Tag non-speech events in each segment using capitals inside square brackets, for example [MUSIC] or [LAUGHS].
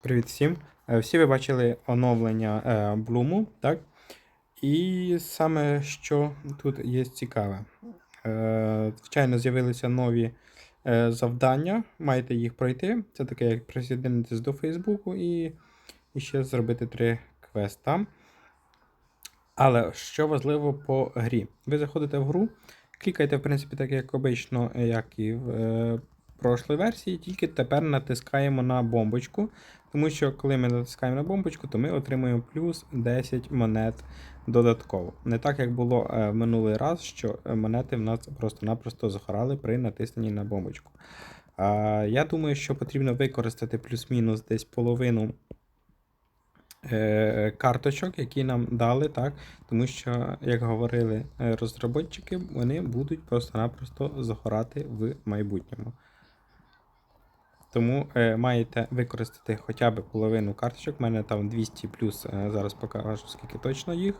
Привіт всім. Е, Всі ви бачили оновлення е, Блуму, так? І саме що тут є цікаве. Е, Звичайно, з'явилися нові завдання, маєте їх пройти. Це таке, як присоединитись до Фейсбуку і, ще зробити три квеста. Але що важливо по грі? Ви заходите в гру, клікаєте, в принципі, так як обично, як і в прошлій версії, тільки тепер натискаємо на бомбочку. Тому що коли ми натискаємо на бомбочку, то ми отримуємо плюс 10 монет додатково. Не так, як було е, в минулий раз, що е, монети в нас просто-напросто загорали при натисненні на бомбочку. Я думаю, що потрібно використати плюс-мінус десь половину е, карточок, які нам дали, так? Тому що, як говорили розробники, вони будуть просто-напросто загорати в майбутньому. Тому е, маєте використати хоча б половину карточок. У мене там 200 плюс, е, зараз покажу, скільки точно їх.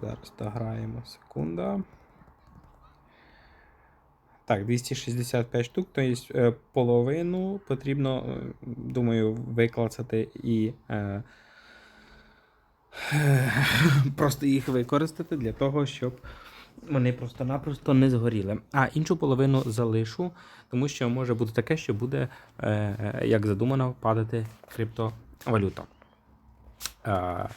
Зараз дограємо, секунда. Так, 265 штук, тобто е, половину потрібно, е, думаю, виклацати і е, [LAUGHS] просто їх використати для того, щоб вони просто-напросто не згоріли. А іншу половину залишу, тому що може бути таке, що буде, е, як задумано, падати криптовалюта. Е,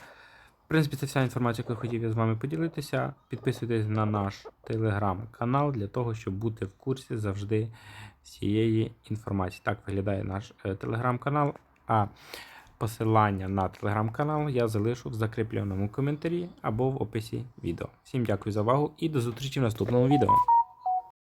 в принципі, це вся інформація, яку я хотів я з вами поділитися. Підписуйтесь на наш телеграм-канал для того, щоб бути в курсі завжди всієї інформації. Так виглядає наш е, телеграм-канал. А посилання на телеграм-канал я залишу в закріпленому коментарі або в описі відео. Всім дякую за увагу і до зустрічі в наступному відео.